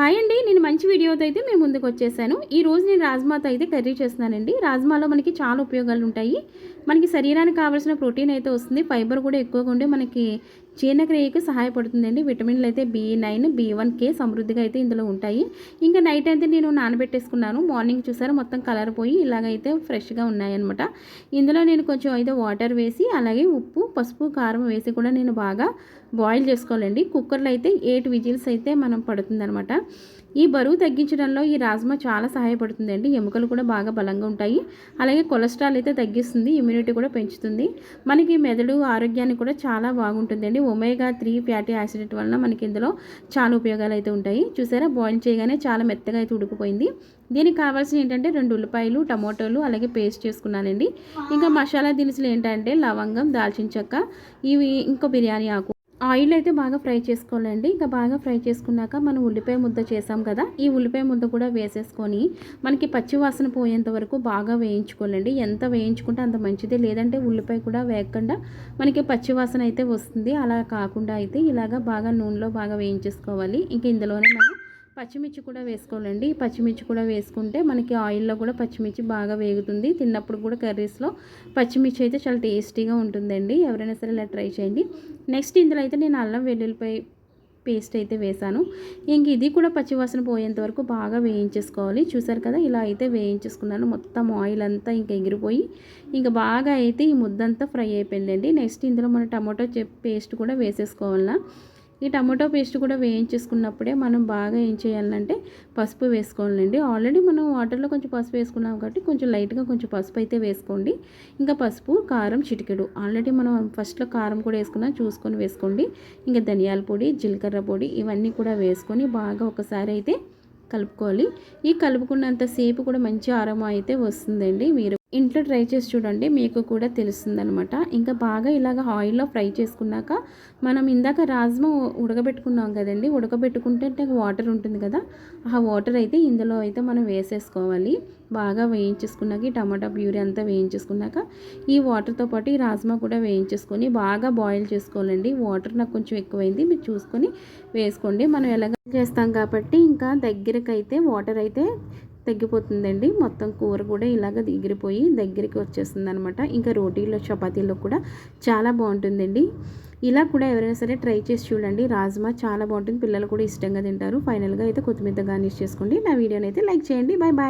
Hi అండి నేను మంచి వీడియోతో అయితే మేము ముందుకు వచ్చేసాను. ఈ రోజు నేను రాజ్మాతో అయితే కర్రీ చేస్తున్నానండి. రాజ్మాలో మనకి చాలా ఉపయోగాలు ఉంటాయి. మనకి శరీరానికి కావాల్సిన ప్రోటీన్ అయితే వస్తుంది. ఫైబర్ కూడా ఎక్కువగా ఉండి మనకి జీర్ణక్రియకు సహాయపడుతుందండి. విటమిన్లు అయితే B nine B one K సమృద్ధిగా అయితే ఇందులో ఉంటాయి. ఇంకా నైట్ అయితే నేను నానబెట్టేసుకున్నాను. మార్నింగ్ చూసారా మొత్తం కలర్ పోయి ఇలాగైతే ఫ్రెష్గా ఉన్నాయన్నమాట. ఇందులో నేను కొంచెం అయితే వాటర్ వేసి అలాగే ఉప్పు పసుపు కారం వేసి కూడా నేను బాగా బాయిల్ చేసుకోవాలండి. కుక్కర్లో అయితే ఎయిట్ విజిల్స్ అయితే మనం పడుతుందనమాట ఈ బరువు తగ్గించడంలో ఈ రాజ్మా చాలా సహాయపడుతుందండి. ఎముకలు కూడా బాగా బలంగా ఉంటాయి. అలాగే కొలెస్ట్రాల్ అయితే తగ్గిస్తుంది. ఇమ్యూనిటీ కూడా పెంచుతుంది. మనకి మెదడు ఆరోగ్యాన్ని కూడా చాలా బాగుంటుందండి. ఒమేగా త్రీ ఫ్యాటీ యాసిడ్ వలన మనకి ఇందులో చాలా ఉపయోగాలు అయితే ఉంటాయి. చూసారా? బాయిల్ చేయగానే చాలా మెత్తగా అయితే ఉడికిపోయింది. దీనికి కావాల్సిన ఏంటంటే రెండు ఉల్లిపాయలు టమోటోలు అలాగే పేస్ట్ చేసుకున్నానండి. ఇంకా మసాలా దినుసులు ఏంటంటే లవంగం దాల్చిన చెక్క ఇవి ఇంకో బిర్యానీ ఆకు. ఆయిల్ అయితే బాగా ఫ్రై చేసుకోవాలండి. ఇంకా బాగా ఫ్రై చేసుకున్నాక మనం ఉల్లిపాయ ముద్ద చేసాం కదా ఈ ఉల్లిపాయ ముద్ద కూడా వేసేసుకొని మనకి పచ్చి వాసన పోయేంత వరకు బాగా వేయించుకోవాలండి. ఎంత వేయించుకుంటే అంత మంచిది. లేదంటే ఉల్లిపాయ కూడా వేయకుండా మనకి పచ్చి వాసన అయితే వస్తుంది. అలా కాకుండా అయితే ఇలాగా బాగా నూనెలో బాగా వేయించేసుకోవాలి. ఇంకా ఇందులోనే మనం పచ్చిమిర్చి కూడా వేసుకోవాలండి. పచ్చిమిర్చి కూడా వేసుకుంటే మనకి ఆయిల్లో కూడా పచ్చిమిర్చి బాగా వేగుతుంది. తిన్నప్పుడు కూడా కర్రీస్లో పచ్చిమిర్చి అయితే చాలా టేస్టీగా ఉంటుందండి. ఎవరైనా సరే ఇలా ట్రై చేయండి. నెక్స్ట్ ఇందులో అయితే నేను అల్లం వెల్లుల్లిపాయ పేస్ట్ అయితే వేసాను ఇంక ఇది కూడా పచ్చివాసన పోయేంత వరకు బాగా వేయించేసుకోవాలి. చూసారు కదా ఇలా అయితే వేయించేసుకున్నాను. మొత్తం ఆయిల్ అంతా ఇంకా ఎగిరిపోయి ఇంకా బాగా అయితే ఈ ముద్దంతా ఫ్రై అయిపోయిందండి. నెక్స్ట్ ఇందులో మన టమాటో పేస్ట్ కూడా వేసేసుకోవాలా. ఈ టమాటో పేస్ట్ కూడా వేయించేసుకున్నప్పుడే మనం బాగా ఏం చేయాలంటే పసుపు వేసుకోవాలండి. ఆల్రెడీ మనం వాటర్లో కొంచెం పసుపు వేసుకున్నాం కాబట్టి కొంచెం లైట్గా కొంచెం పసుపు అయితే వేసుకోండి. ఇంకా పసుపు కారం చిటికెడు. ఆల్రెడీ మనం ఫస్ట్లో కారం కూడా వేసుకున్నాం చూసుకొని వేసుకోండి. ఇంకా ధనియాల పొడి జీలకర్ర పొడి ఇవన్నీ కూడా వేసుకొని బాగా ఒకసారి అయితే కలుపుకోవాలి. ఈ కలుపుకున్నంతసేపు కూడా మంచి ఆరమ అయితే వస్తుందండి. మీరు ఇంట్లో ట్రై చేసి చూడండి మీకు కూడా తెలుస్తుందనమాట ఇంకా బాగా ఇలాగ ఆయిల్లో ఫ్రై చేసుకున్నాక మనం ఇందాక రాజ్మా ఉడకబెట్టుకున్నాం కదండి ఉడకబెట్టుకుంటే వాటర్ ఉంటుంది కదా ఆ వాటర్ అయితే ఇందులో అయితే మనం వేసేసుకోవాలి. బాగా వేయించేసుకున్నాక ఈ టమాటా ప్యూరీ అంతా వేయించేసుకున్నాక ఈ వాటర్తో పాటు ఈ రాజ్మా కూడా వేయించేసుకొని బాగా బాయిల్ చేసుకోవాలండి. వాటర్ నాకు కొంచెం ఎక్కువైంది మీరు చూసుకొని వేసుకోండి. మనం ఎలాగ చేస్తాం కాబట్టి ఇంకా దగ్గరకైతే వాటర్ అయితే తగ్గిపోతుందండి. మొత్తం కూర కూడా ఇలాగ ఎగిరిపోయి దగ్గరికి వచ్చేస్తుంది అనమాట ఇంకా రోటీలో చపాతీలో కూడా చాలా బాగుంటుందండి. ఇలా కూడా ఎవరైనా సరే ట్రై చేసి చూడండి. రాజ్మా చాలా బాగుంటుంది. పిల్లలు కూడా ఇష్టంగా తింటారు. ఫైనల్గా అయితే కొత్తిమీర గార్నిష్ చేసుకోండి. నా వీడియోని అయితే లైక్ చేయండి. Bye bye